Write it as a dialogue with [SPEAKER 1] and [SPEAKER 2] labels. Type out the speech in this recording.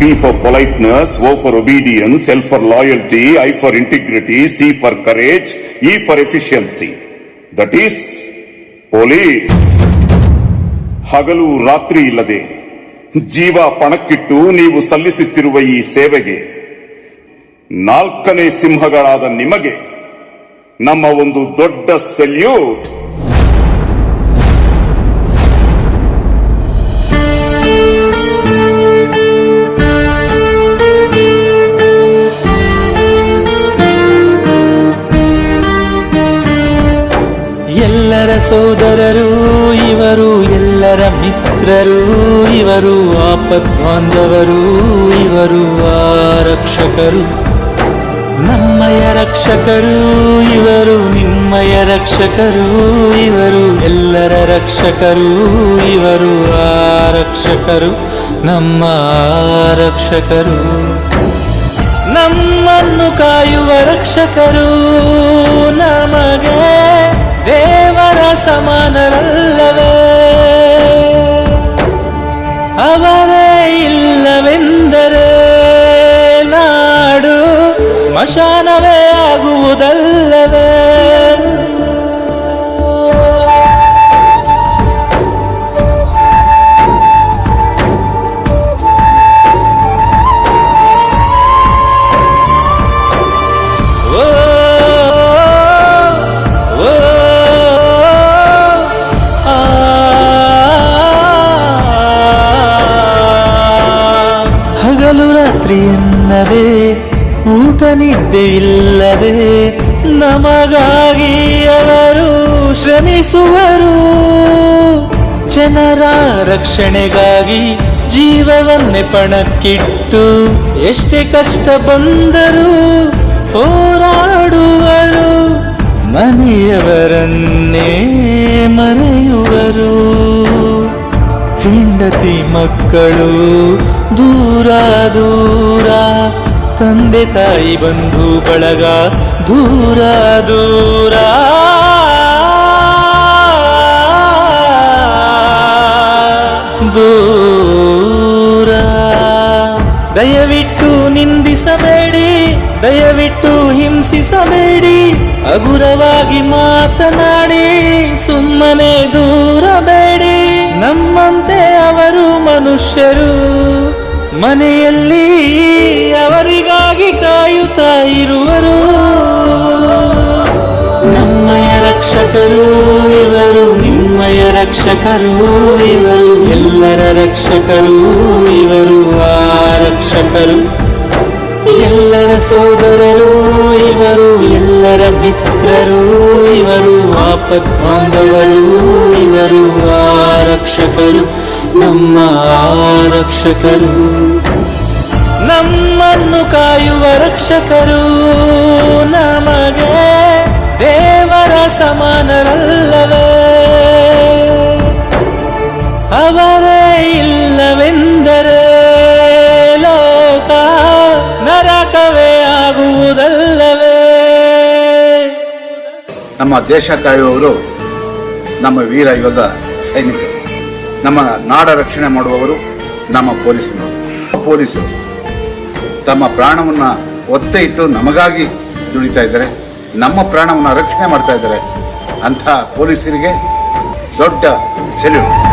[SPEAKER 1] P for politeness, O for obedience, L for loyalty, I for integrity, C for courage, E for efficiency. That is police. ಹಗಲು ರಾತ್ರಿ ಇಲ್ಲದೆ ಜೀವ ಪಣಕ್ಕಿಟ್ಟು ನೀವು ಸಲ್ಲಿಸುತ್ತಿರುವ ಈ ಸೇವೆಗೆ ನಾಲ್ಕನೇ ಸಿಂಹಗಳಾದ ನಿಮಗೆ ನಮ್ಮ ಒಂದು ದೊಡ್ಡ ಸೆಲ್ಯೂಟ್
[SPEAKER 2] ಎಲ್ಲರ ಸೋದರರು ಇವರು, ಎಲ್ಲರ ಮಿತ್ರರು ಇವರು ಆಪತ್ ಬಾಂಧವರು ಇವರು ರಕ್ಷಕರು ನಮ್ಮಯ ರಕ್ಷಕರು ಇವರು, ನಿಮ್ಮಯ ರಕ್ಷಕರು ಇವರು, ಎಲ್ಲರ ರಕ್ಷಕರು ಇವರು ರಕ್ಷಕರು ನಮ್ಮ ರಕ್ಷಕರು ನಮ್ಮನ್ನು ಕಾಯುವ ರಕ್ಷಕರು ನಮಗೆ ಸ್ಮಶಾನವೇ ಆಗುವುದಲ್ಲವೇ ಓ ಓ ಆ ಹಗಲು ರಾತ್ರಿ ಎನ್ನದೆ ಊಟ ಇಲ್ಲದೆ ನಮಗಾಗಿ ಅವರು ಶ್ರಮಿಸುವರು. ಜನರ ರಕ್ಷಣೆಗಾಗಿ ಜೀವವನ್ನೇ ಪಣಕ್ಕಿಟ್ಟು ಎಷ್ಟೇ ಕಷ್ಟ ಬಂದರೂ ಹೋರಾಡುವರು. ಮನೆಯವರನ್ನೇ ಮರೆಯುವರು. ಹೆಂಡತಿ ಮಕ್ಕಳು ದೂರ ದೂರ ತಂದೆ ತಾಯಿ ಬಂಧು ಬಳಗ ದೂರ ದೂರ. ದೂರ. ದಯವಿಟ್ಟು ನಿಂದಿಸಬೇಡಿ, ದಯವಿಟ್ಟು ಹಿಂಸಿಸಬೇಡಿ, ಹಗುರವಾಗಿ ಮಾತನಾಡಿ, ಸುಮ್ಮನೆ ದೂರಬೇಡಿ. ನಮ್ಮಂತೆ ಅವರು ಮನುಷ್ಯರು, ಮನೆಯಲ್ಲಿ ಕಾಯುತ್ತಾ ಇರುವರು. ನಮ್ಮಯ ರಕ್ಷಕರು ಇವರು, ನಿಮ್ಮಯ ರಕ್ಷಕರು ಇವರು, ಎಲ್ಲರ ರಕ್ಷಕರು ಇವರು, ಆ ರಕ್ಷಕರು. ಎಲ್ಲರ ಸೋದರರು ಇವರು, ಎಲ್ಲರ ಮಿತ್ರರು ಇವರು ಆಪತ್ ಬಾಂಧವರು ಇವರು, ಆ ರಕ್ಷಕರು, ನಮ್ಮ ಆರಕ್ಷಕರು ನಮ್ಮನ್ನು ಕಾಯುವ ರಕ್ಷಕರು ನಮಗೆ ದೇವರ ಸಮಾನರಲ್ಲವೇ? ಅವರೇ ಇಲ್ಲವೆಂದರೆ ಲೋಕ ನರಕವೇ ಆಗುವುದಲ್ಲವೇ?
[SPEAKER 3] ನಮ್ಮ ದೇಶ ಕಾಯುವವರು ನಮ್ಮ ವೀರ ಯೋಧ ಸೈನಿಕರು. ನಮ್ಮ ನಾಡ ರಕ್ಷಣೆ ಮಾಡುವವರು ನಮ್ಮ ಪೊಲೀಸರು. ಪೊಲೀಸರು. ತಮ್ಮ ಪ್ರಾಣವನ್ನು ಒತ್ತೆ ಇಟ್ಟು ನಮಗಾಗಿ ದುಡಿತಾ ಇದ್ದಾರೆ, ನಮ್ಮ ಪ್ರಾಣವನ್ನು ರಕ್ಷಣೆ ಮಾಡ್ತಾ ಇದ್ದಾರೆ ಅಂಥ ಪೊಲೀಸರಿಗೆ ದೊಡ್ಡ ಸೆಲ್ಯೂಟ್.